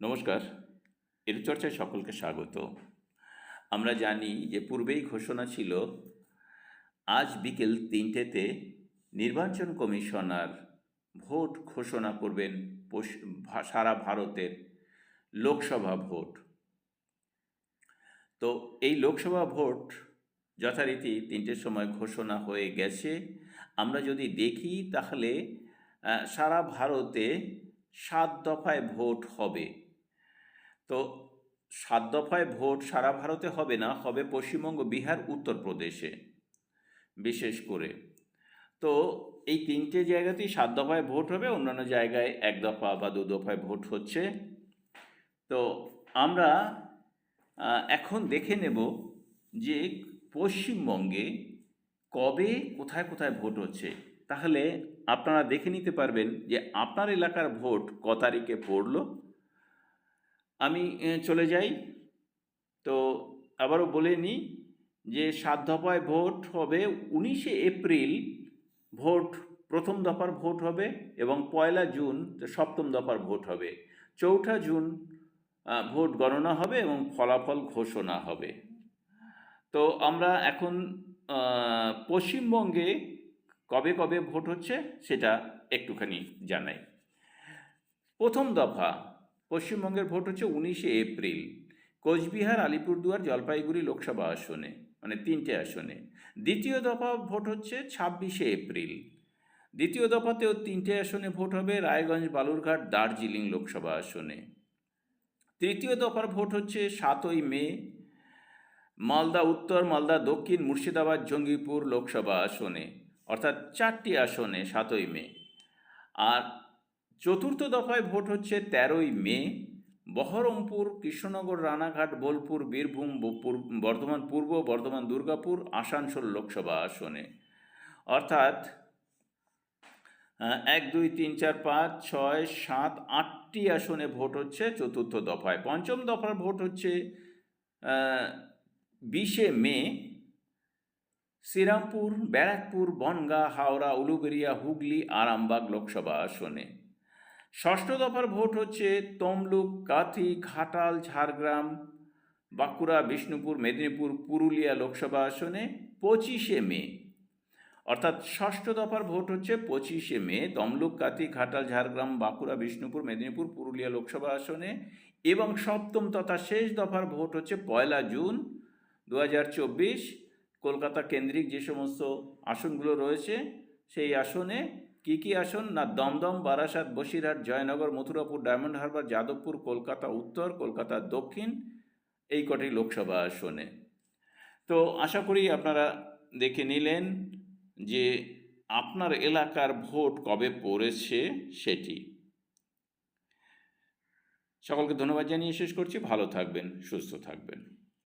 নমস্কার এর চর্চায় সকলকে স্বাগত। আমরা জানি যে পূর্বেই ঘোষণা ছিল, আজ বিকেল তিনটেতে নির্বাচন কমিশনার ভোট ঘোষণা করবেন সারা ভারতের লোকসভা ভোট। তো এই লোকসভা ভোট যথারীতি তিনটের সময় ঘোষণা হয়ে গেছে। আমরা যদি দেখি তাহলে সারা ভারতে সাত দফায় ভোট হবে। তো সাত দফায় ভোট সারা ভারতে হবে না, হবে পশ্চিমবঙ্গ, বিহার উত্তরপ্রদেশে বিশেষ করে। তো এই তিনটে জায়গাতেই সাত দফায় ভোট হবে, অন্যান্য জায়গায় এক দফা বা দু দফায় ভোট হচ্ছে। তো আমরা এখন দেখে নেব যে পশ্চিমবঙ্গে কবে, কোথায় কোথায় ভোট হচ্ছে। তাহলে আপনারা দেখে নিতে পারবেন যে আপনার এলাকার ভোট ক তারিখে পড়ল আমি চলে যাই। তো আবারও বলে নিই যে সাত দফায় ভোট হবে উনিশে এপ্রিল। ভোট, প্রথম দফার ভোট হবে এবং পয়লা জুন, সপ্তম দফার ভোট হবে। চৌঠা জুন ভোট গণনা হবে এবং ফলাফল ঘোষণা হবে। তো আমরা এখন পশ্চিমবঙ্গে কবে কবে ভোট হচ্ছে সেটা একটুখানি জানাই। প্রথম দফা পশ্চিমবঙ্গের ভোট হচ্ছে উনিশে এপ্রিল। কোচবিহার, আলিপুরদুয়ার, জলপাইগুড়ি লোকসভা আসনে মানে তিনটে আসনে। দ্বিতীয় দফা ভোট হচ্ছে ছাব্বিশে এপ্রিল। দ্বিতীয় দফাতেও তিনটে আসনে ভোট হবে রায়গঞ্জ, বালুরঘাট, দার্জিলিং লোকসভা আসনে। তৃতীয় দফার ভোট হচ্ছে সাতই মে, মালদা উত্তর, মালদা দক্ষিণ, মুর্শিদাবাদ, জঙ্গিপুর লোকসভা আসনে, অর্থাৎ চারটি আসনে সাতই মে। আর চতুর্থ দফায় ভোট হচ্ছে তেরোই মে। বহরমপুর, কৃষ্ণনগর, রানাঘাট, বোলপুর, বীরভূম বর্ধমান পূর্ব, বর্ধমান দুর্গাপুর, আসানসোল লোকসভা আসনে। অর্থাৎ এক, দুই, তিন, চার, পাঁচ, ছয়, সাত, আটটি আসনে ভোট হচ্ছে চতুর্থ দফায়। পঞ্চম দফার ভোট হচ্ছে বিশে মে। শ্রীরামপুর, ব্যারাকপুর, বনগাঁ, হাওড়া উলুবেরিয়া হুগলি, আরামবাগ লোকসভা আসনে। ষষ্ঠ দফার ভোট হচ্ছে তমলুক, কাথি, ঘাটাল, ঝাড়গ্রাম, বাঁকুড়া, বিষ্ণুপুর, মেদিনীপুর, পুরুলিয়া লোকসভা আসনে পঁচিশে মে। অর্থাৎ ষষ্ঠ দফার ভোট হচ্ছে পঁচিশে মে, তমলুক কাতি ঘাটাল, ঝাড়গ্রাম, বাঁকুড়া, বিষ্ণুপুর, মেদিনীপুর, পুরুলিয়া লোকসভা আসনে এবং সপ্তম তথা শেষ দফার ভোট হচ্ছে পয়লা জুন দু হাজার চব্বিশ। কলকাতা কেন্দ্রিক যে সমস্ত আসনগুলো রয়েছে, সেই আসনে কি কি আসন? না, দমদম, বারাসাত, বসিরহাট, জয়নগর, মথুরাপুর, ডায়মন্ড হারবার, যাদবপুর, কলকাতা উত্তর কলকাতা দক্ষিণ, এই কটি লোকসভা আসনে। তো আশা করি আপনারা দেখে নিলেন যে আপনার এলাকার ভোট কবে পড়েছে সেটি। সকলকে ধন্যবাদ জানিয়ে শেষ করছি। ভালো থাকবেন, সুস্থ থাকবেন।